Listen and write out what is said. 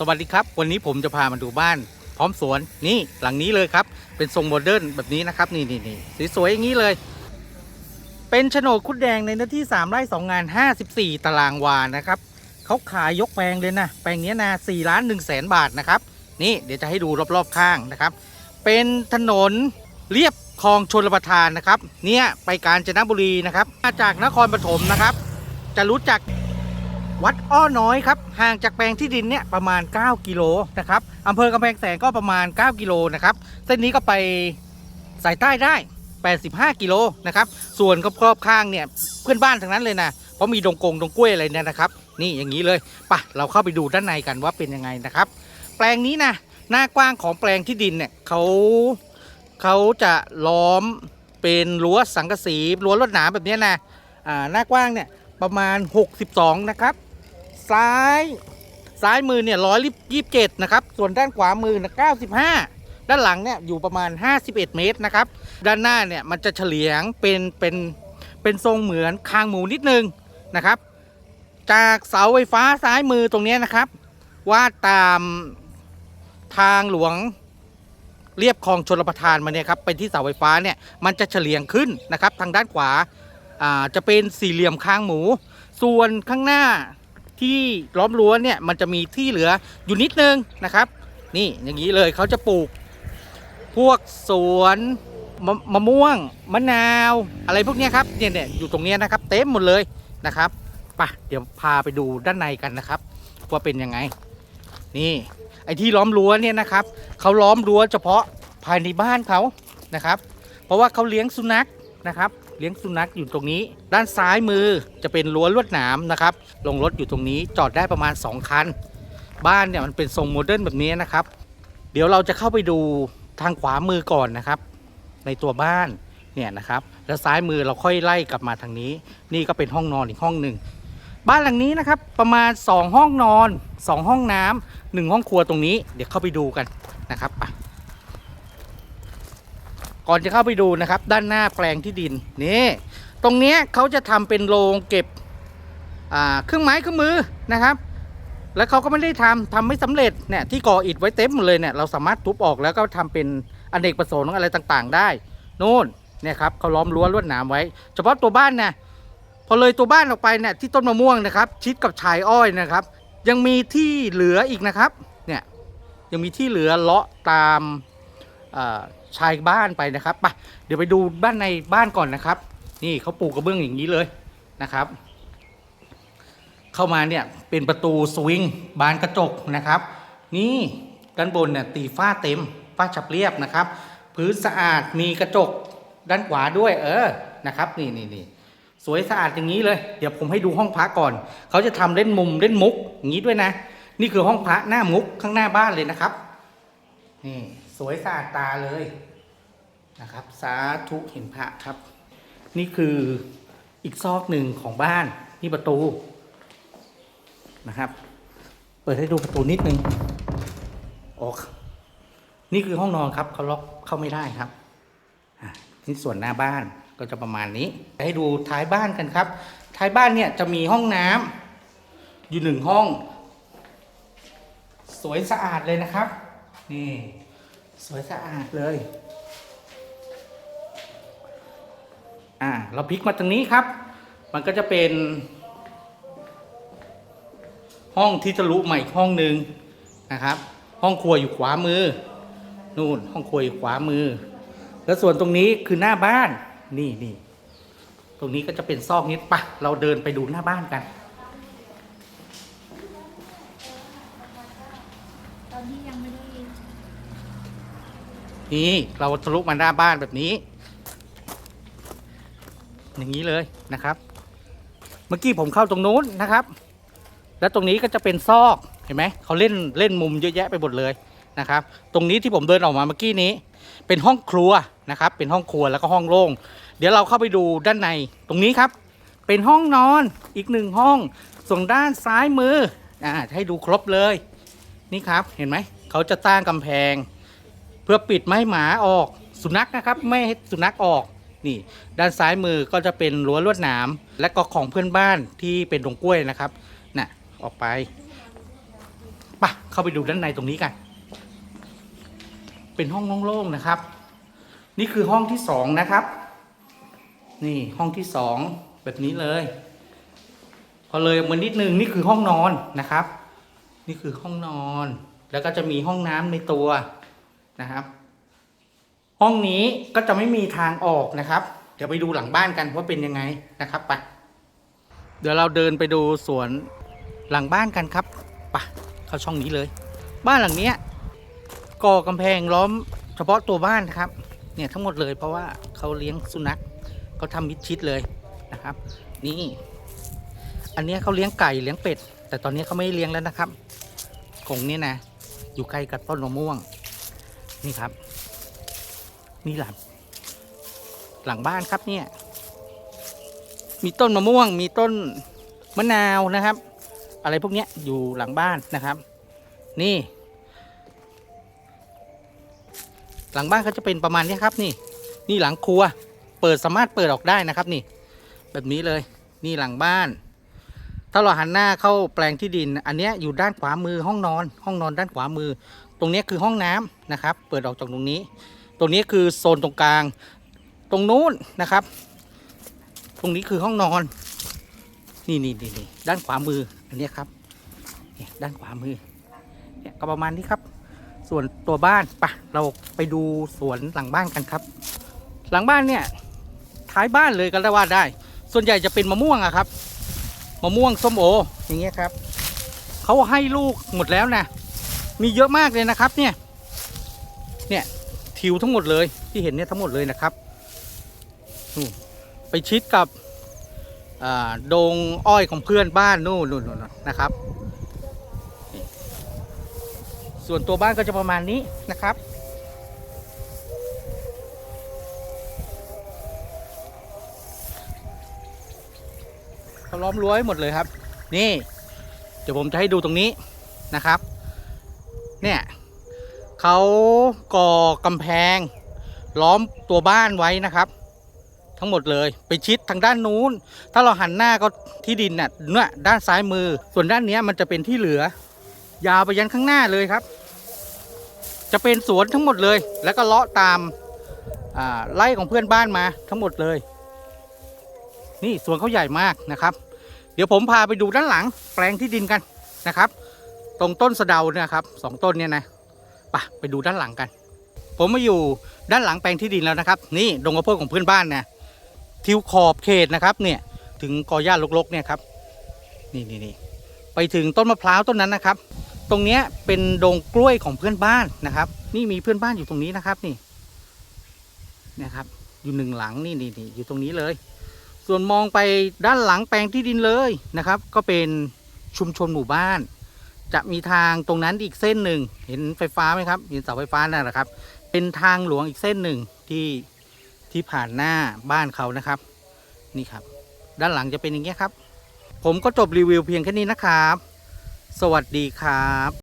สวัสดีครับ วันนี้ผมจะพามาดูบ้าน พร้อมสวนนี่หลังนี้เลยครับ เป็นทรงโมเดิร์นแบบนี้นะครับ นี่นี่นี่สวยๆอย่างนี้เลย เป็นโฉนดคุดแดงในเนื้อที่ 3 ไร่ 2 งาน 54 ตารางวานะครับเขาขายยกแปลงเลยนะ แปลงนี้นะ4ล้าน1แสนบาทนะครับ นี่เดี๋ยวจะให้ดูรอบๆข้างนะครับ เป็นถนนเรียบคลองชลประทานนะครับ เนี่ยไปกาญจนบุรีนะครับมาจากนครปฐมนะครับ จะรู้จัก วัดอ้อน้อยครับห่างจากแปลงที่ดินเนี่ยประมาณ 9 กิโลนะครับอำเภอกำแพงแสนก็ประมาณ 9 กิโลนะครับเส้นนี้ก็ไปสายใต้ได้ 85 กิโลนะครับส่วนรอบๆข้างเนี่ยเพื่อนบ้านทั้งนั้นเลยนะเพราะมีดงกงดงกล้วยอะไรเนี่ยนะครับ นี่อย่างนี้เลยปะเราเข้าไปดูด้านในกันว่าเป็นยังไงนะครับ แปลงนี้นะหน้ากว้างของแปลงที่ดินเนี่ยเขาเขาจะล้อมเป็นรั้วสังกะสีรั้วลวดหนามแบบนี้นะอ่าหน้ากว้างเนี่ยประมาณ 62 นะครับ ซ้าย ซ้ายมือเนี่ยร้อยยี่สิบเจ็ดนะครับ ส่วนด้านขวามือนะเก้าสิบห้าด้านหลังเนี่ยอยู่ประมาณ 51 เมตรนะครับ ด้านหน้าเนี่ยมันจะเฉลียงเป็นเป็นเป็นทรงเหมือนคางหมูนิดนึงนะครับ จากเสาไฟฟ้าซ้ายมือตรงนี้นะครับวาดตามทางหลวงเรียบคลองชลประทานมาเนี่ยครับไปที่เสาไฟฟ้าเนี่ยมันจะเฉลียงขึ้นนะครับ ทางด้านขวาาจะเป็นสี่เหลี่ยมคางหมู ส่วนข้างหน้า ที่ล้อมรั้วเนี่ยมันจะมีที่เหลืออยู่นิดนึงนะครับ นี่อย่างนี้เลยเขาจะปลูก พวกสวนมะมะม่วง มะนาว อะไรพวกนี้ครับเนี่ยเนี่ยอยู่ตรงเนี้ยนะครับ เต็มหมดเลยนะครับไปะเดี๋ยวพาไปดูด้านในกันนะครับ ว่าเป็นยังไง นี่ไอ้ที่ล้อมรั้วเนี่ยนะครับเขาล้อมรั้วเฉพาะภายในบ้านเขานะครับ เพราะว่าเขาเลี้ยงสุนัขนะครับ เลี้ยงสุนัขอยู่ตรงนี้ ด้านซ้ายมือจะเป็นรั้วลวดหนามนะครับลงรถอยู่ตรงนี้จอดได้ประมาณ 2 คัน บ้านเนี่ยมันเป็นทรงโมเดิร์นแบบนี้นะครับ เดี๋ยวเราจะเข้าไปดูทางขวามือก่อนนะครับ ในตัวบ้านเนี่ยนะครับ แล้วซ้ายมือเราค่อยไล่กลับมาทางนี้ นี่ก็เป็นห้องนอนอีกห้องหนึ่งบ้านหลังนี้นะครับประมาณ 2 ห้องนอน 2 ห้องน้ำหนึ่งห้องครัวตรงนี้ เดี๋ยวเข้าไปดูกันนะครับไป ก่อนจะเข้าไปดูนะครับ ด้านหน้าแปลงที่ดินนี่ตรงเนี้ยเขาจะทำเป็นโรงเก็บเครื่องไม้เครื่องมือนะครับ แล้วเขาก็ไม่ได้ทำทำไม่สำเร็จเนี่ยที่ก่ออิฐไว้เต็มหมดเลยเนี่ยเราสามารถทุบออกแล้วก็ทำเป็นอเนกประสงค์อะไรต่างๆ ได้นู่นเนี่ยครับเขาล้อมรั้วลวดหนามไว้ เฉพาะตัวบ้านเนี่ยพอเลยตัวบ้านออกไปเนี่ยที่ต้นมะม่วงนะครับ ชิดกับชายอ้อยนะครับ ยังมีที่เหลืออีกนะครับเนี่ยยังมีที่เหลือเลาะตามอ่อ ชายบ้านไปนะครับไปเดี๋ยวไปดูบ้านในบ้านก่อนนะครับ นี่เขาปลูกกระเบื้องอย่างนี้เลยนะครับ เข้ามาเนี่ยเป็นประตูสวิงบานกระจกนะครับ นี่ด้านบนเนี่ยตีฝ้าเต็มฝ้าฉับเรียบนะครับ พื้นสะอาดมีกระจกด้านขวาด้วย เออนะครับนี่นี่นี่สวยสะอาดอย่างนี้เลย เดี๋ยวผมให้ดูห้องพักก่อน เขาจะทำเล่นมุมเล่นมุกอย่างนี้ด้วยนะ นี่คือห้องพระหน้ามุกข้างหน้าบ้านเลยนะครับ นี่ สวยสะอาดตาเลยนะครับ สาธุเห็นพระครับ นี่คืออีกซอกหนึ่งของบ้านนี่ประตูนะครับ เปิดให้ดูประตูนิดนึงโอ้นี่คือห้องนอนครับเขาล็อกเข้าไม่ได้ครับนี่ส่วนหน้าบ้านก็จะประมาณนี้ให้ดูท้ายบ้านกันครับ ท้ายบ้านเนี่ยจะมีห้องน้ำอยู่หนึ่งห้อง สวยสะอาดเลยนะครับ นี่ สวยสะอาดเลย อ่า เราพลิกมาตรงนี้ครับ มันก็จะเป็น ห้องที่ทะลุใหม่ห้องหนึ่งนะครับ ห้องครัวอยู่ขวามือ นู่น ห้องครัวอยู่ขวามือ แล้วส่วนตรงนี้คือหน้าบ้าน นี่นี่ ตรงนี้ก็จะเป็นซอกนิดปะ เราเดินไปดูหน้าบ้านกันตอนที่ยังไม่ได้ นี่เราทะลุมาหน้าบ้านแบบนี้ อย่างนี้เลยนะครับ เมื่อกี้ผมเข้าตรงนู้นนะครับ แล้วตรงนี้ก็จะเป็นซอกเห็นไหมเขาเล่นเล่นมุมเยอะแยะไปหมดเลยนะครับ ตรงนี้ที่ผมเดินออกมาเมื่อกี้นี้ เป็นห้องครัวนะครับ เป็นห้องครัวแล้วก็ห้องโล่งเดี๋ยวเราเข้าไปดูด้านในตรงนี้ครับ เป็นห้องนอนอีกหนึ่งห้องส่วนด้านซ้ายมืออ่าให้ดูครบเลย นี่ครับเห็นไหมเขาจะตั้งกำแพง เพื่อปิดไม่ให้หมาออกสุนัขนะครับไม่ให้สุนัขออกนี่ ด้านซ้ายมือก็จะเป็นรั้วลวดหนามและก็ของเพื่อนบ้านที่เป็นดงกล้วยนะครับน่ะออกไปไปะเข้าไปดูด้านในตรงนี้กัน เป็นห้องโล่งๆนะครับ นี่คือห้องที่สองนะครับ นี่ห้องที่สองแบบนี้เลยพอเลยออกมานิดนึงนี่คือห้องนอนนะครับ นี่คือห้องนอน แล้วก็จะมีห้องน้ำในตัว นะครับ ห้องนี้ก็จะไม่มีทางออกนะครับ เดี๋ยวไปดูหลังบ้านกันว่าเป็นยังไงนะครับไปเดี๋ยวเราเดินไปดูสวนหลังบ้านกันครับไปเข้าช่องนี้เลย บ้านหลังเนี้ยก่อกำแพงล้อมเฉพาะตัวบ้านนะครับ เนี่ยทั้งหมดเลยเพราะว่าเขาเลี้ยงสุนัขเขาทำมิดชิดเลยนะครับ นี่ อันนี้เขาเลี้ยงไก่เลี้ยงเป็ด แต่ตอนนี้เขาไม่เลี้ยงแล้วนะครับกงเนี่ยนะ อยู่ใกล้กับต้นมะม่วง นี่ครับ นี่หลังหลังบ้านครับเนี่ย มีต้นมะม่วง มีต้นมะนาวนะครับ อะไรพวกนี้อยู่หลังบ้านนะครับ นี่ หลังบ้านเขาจะเป็นประมาณนี้ครับ นี่ นี่หลังครัว เปิดสามารถเปิดออกได้นะครับนี่ แบบนี้เลย นี่หลังบ้าน ถ้าเราหันหน้าเข้าแปลงที่ดิน อันนี้อยู่ด้านขวามือห้องนอน ห้องนอนด้านขวามือ ตรงนี้คือห้องน้ำนะครับ เปิดออกจากตรงนี้ ตรงนี้คือโซนตรงกลาง ตรงนู้นนะครับ ตรงนี้คือห้องนอน นี่นี่นี่นด้านขวามืออันนี้ครับเนี่ยด้านขวามือเนี่ยก็ประมาณนี้ครับ ส่วนตัวบ้านปะเราไปดูสวนหลังบ้านกันครับ หลังบ้านเนี่ยท้ายบ้านเลยก็ได้ว่าได้ ส่วนใหญ่จะเป็นมะม่วงอะครับมะม่วงส้มโออย่างเงี้ยครับเขาให้ลูกหมดแล้วนะ มีเยอะมากเลยนะครับ เนี่ย เนี่ยทิวทั้งหมดเลยที่เห็นเนี่ยทั้งหมดเลยนะครับไปชิดกับอ่าดงอ้อยของเพื่อนบ้านนู่นนู่นนะครับ ส่วนตัวบ้านก็จะประมาณนี้นะครับเขาล้อมรั้วหมดเลยครับ นี่ เดี๋ยวผมจะให้ดูตรงนี้นะครับ เนี่ยเขาก่อกำแพง ล้อมตัวบ้านไว้นะครับ ทั้งหมดเลยไปชิดทางด้านนู้น ถ้าเราหันหน้าก็ที่ดินน่ะเนี่ยด้านซ้ายมือ ส่วนด้านเนี้ยมันจะเป็นที่เหลือ ยาวไปยันข้างหน้าเลยครับ จะเป็นสวนทั้งหมดเลย แล้วก็เลาะตามาไร่ของเพื่อนบ้านมาทั้งหมดเลย นี่สวนเขาใหญ่มากนะครับ เดี๋ยวผมพาไปดูด้านหลัง แปลงที่ดินกันนะครับ ตรงต้นสะเดาเนี่ยครับสองต้นเนี่ยนะไปไปดูด้านหลังกัน ผมมาอยู่ด้านหลังแปลงที่ดินแล้วนะครับ นี่ดงกระโพดของเพื่อนบ้านนะทิวขอบเขตนะครับ เนี่ยถึงกอหญ้ารกๆเนี่ยครับ นี่นี่นี่ไปถึงต้นมะพร้าวต้นนั้นนะครับ ตรงเนี้ยเป็นดงกล้วยของเพื่อนบ้านนะครับ นี่มีเพื่อนบ้านอยู่ตรงนี้นะครับนี่นะครับ อยู่หนึ่งหลังนี่นี่นี่อยู่ตรงนี้เลย ส่วนมองไปด้านหลังแปลงที่ดินเลยนะครับ ก็เป็นชุมชนหมู่บ้าน จะมีทางตรงนั้นอีกเส้นหนึ่ง เห็นไฟฟ้าไหมครับ เห็นเสาไฟฟ้านั่นแหละครับ เป็นทางหลวงอีกเส้นหนึ่งที่ที่ผ่านหน้าบ้านเขานะครับ นี่ครับ ด้านหลังจะเป็นอย่างเงี้ยครับ ผมก็จบรีวิวเพียงแค่นี้นะครับ สวัสดีครับ